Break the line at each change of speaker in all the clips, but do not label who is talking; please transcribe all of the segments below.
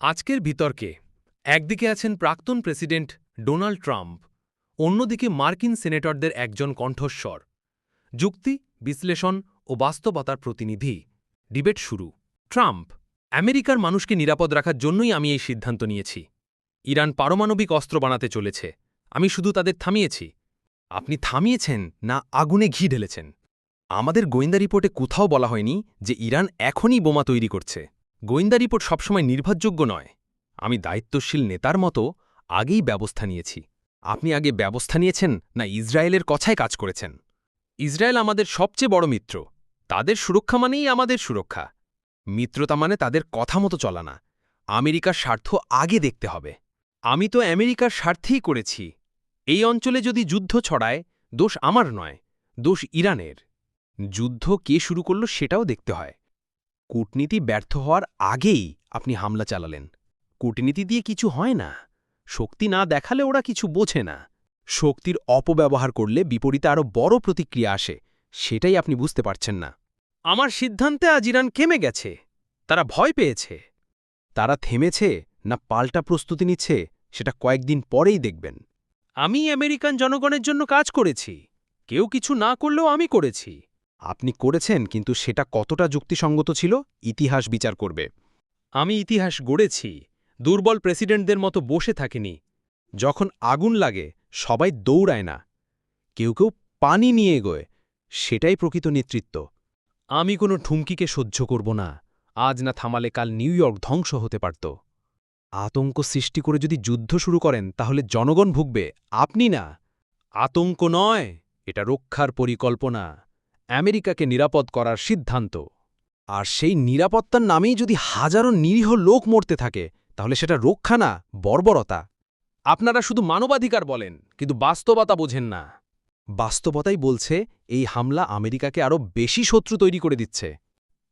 আজকের বিতর্কে একদিকে আছেন প্রাক্তন প্রেসিডেন্ট ডোনাল্ড ট্রাম্প, অন্যদিকে মার্কিন সেনেটরদের একজন কণ্ঠস্বর। যুক্তি, বিশ্লেষণ ও বাস্তবতার প্রতিনিধি। ডিবেট শুরু। ট্রাম্প, আমেরিকার মানুষকে নিরাপদ রাখার জন্যই আমি এই সিদ্ধান্ত নিয়েছি। ইরান পারমাণবিক অস্ত্র বানাতে চলেছে। আমি শুধু তাদের থামিয়েছি। আপনি থামিয়েছেন না আগুনে ঘি ঢেলেছেন? আমাদের গোয়েন্দা রিপোর্টে কোথাও বলা হয়নি যে ইরান এখনই বোমা তৈরি করছে। গোয়েন্দা রিপোর্ট সবসময় নির্ভরযোগ্য নয়। আমি দায়িত্বশীল নেতার মতো আগেই ব্যবস্থা নিয়েছি। আপনি আগে ব্যবস্থা নিয়েছেন না ইসরায়েলের কথায় কাজ করেছেন? ইসরায়েল আমাদের সবচেয়ে বড় মিত্র। তাদের সুরক্ষা মানেই আমাদের সুরক্ষা। মিত্রতা মানে তাদের কথা মতো চলা না। আমেরিকার স্বার্থ আগে দেখতে হবে। আমি তো আমেরিকার স্বার্থেই করেছি। এই অঞ্চলে যদি যুদ্ধ ছড়ায়, দোষ আমার নয়, দোষ ইরানের। যুদ্ধ কে শুরু করল সেটাও দেখতে হয়। কূটনীতি ব্যর্থ হওয়ার আগেই আপনি হামলা চালালেন। কূটনীতি দিয়ে কিছু হয় না। শক্তি না দেখালে ওরা কিছু বোঝে না। শক্তির অপব্যবহার করলে বিপরীতে আরও বড় প্রতিক্রিয়া আসে, সেটাই আপনি বুঝতে পারছেন না। আমার সিদ্ধান্তে আজ ইরান কেমে গেছে? তারা ভয় পেয়েছে। তারা থেমেছে না পাল্টা প্রস্তুতি নিচ্ছে, সেটা কয়েকদিন পরেই দেখবেন। আমি আমেরিকান জনগণের জন্য কাজ করেছি। কেউ কিছু না করলেও আমি করেছি। আপনি করেছেন, কিন্তু সেটা কতটা যুক্তিসঙ্গত ছিল, ইতিহাস বিচার করবে। আমি ইতিহাস গড়েছি, দুর্বল প্রেসিডেন্টদের মতো বসে থাকিনি। যখন আগুন লাগে, সবাই দৌড়ায় না। কেউ কেউ পানি নিয়ে এগোয়, সেটাই প্রকৃত নেতৃত্ব। আমি কোনো ঠুমকিকে সহ্য করব না, আজ না থামালে কাল নিউ ইয়র্ক ধ্বংস হতে পারত। আতঙ্ক সৃষ্টি করে যদি যুদ্ধ শুরু করেন, তাহলে জনগণ ভুগবে, আপনি না। আতঙ্ক নয়, এটা রক্ষার পরিকল্পনা। আমেরিকাকে নিরাপদ করার সিদ্ধান্ত। আর সেই নিরাপত্তার নামেই যদি হাজারো নিরীহ লোক মরতে থাকে, তাহলে সেটা রক্ষা না, বর্বরতা। আপনারা শুধু মানবাধিকার বলেন, কিন্তু বাস্তবতা বোঝেন না। বাস্তবতাই বলছে, এই হামলা আমেরিকাকে আরও বেশি শত্রু তৈরি করে দিচ্ছে।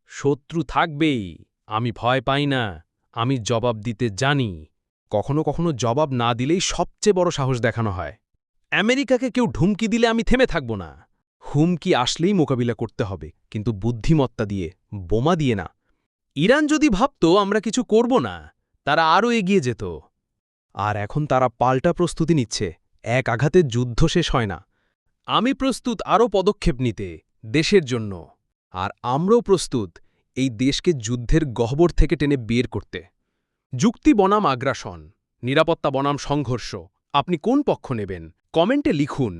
শত্রু থাকবেই, আমি ভয় পাই না, আমি জবাব দিতে জানি। কখনো কখনো জবাব না দিলেই সবচেয়ে বড় সাহস দেখানো হয়। আমেরিকাকে কেউ ঢুমকি দিলে আমি থেমে থাকব না। হুমকি আসলেই মোকাবিলা করতে হবে, কিন্তু বুদ্ধিমত্তা দিয়ে, বোমা দিয়ে না। ইরান যদি ভাবত, আমরা কিছু করব না, তারা আরও এগিয়ে যেত। আর এখন তারা পাল্টা প্রস্তুতি নিচ্ছে, এক আঘাতে যুদ্ধ শেষ হয় না। আমি প্রস্তুত আরও পদক্ষেপ নিতে, দেশের জন্য। আর আমরাও প্রস্তুত এই দেশকে যুদ্ধের গহ্বর থেকে টেনে বের করতে। যুক্তি বনাম আগ্রাসন, নিরাপত্তা বনাম সংঘর্ষ, আপনি কোন পক্ষ নেবেন? কমেন্টে লিখুন,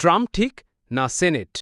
ট্রাম্প ঠিক না সেনেট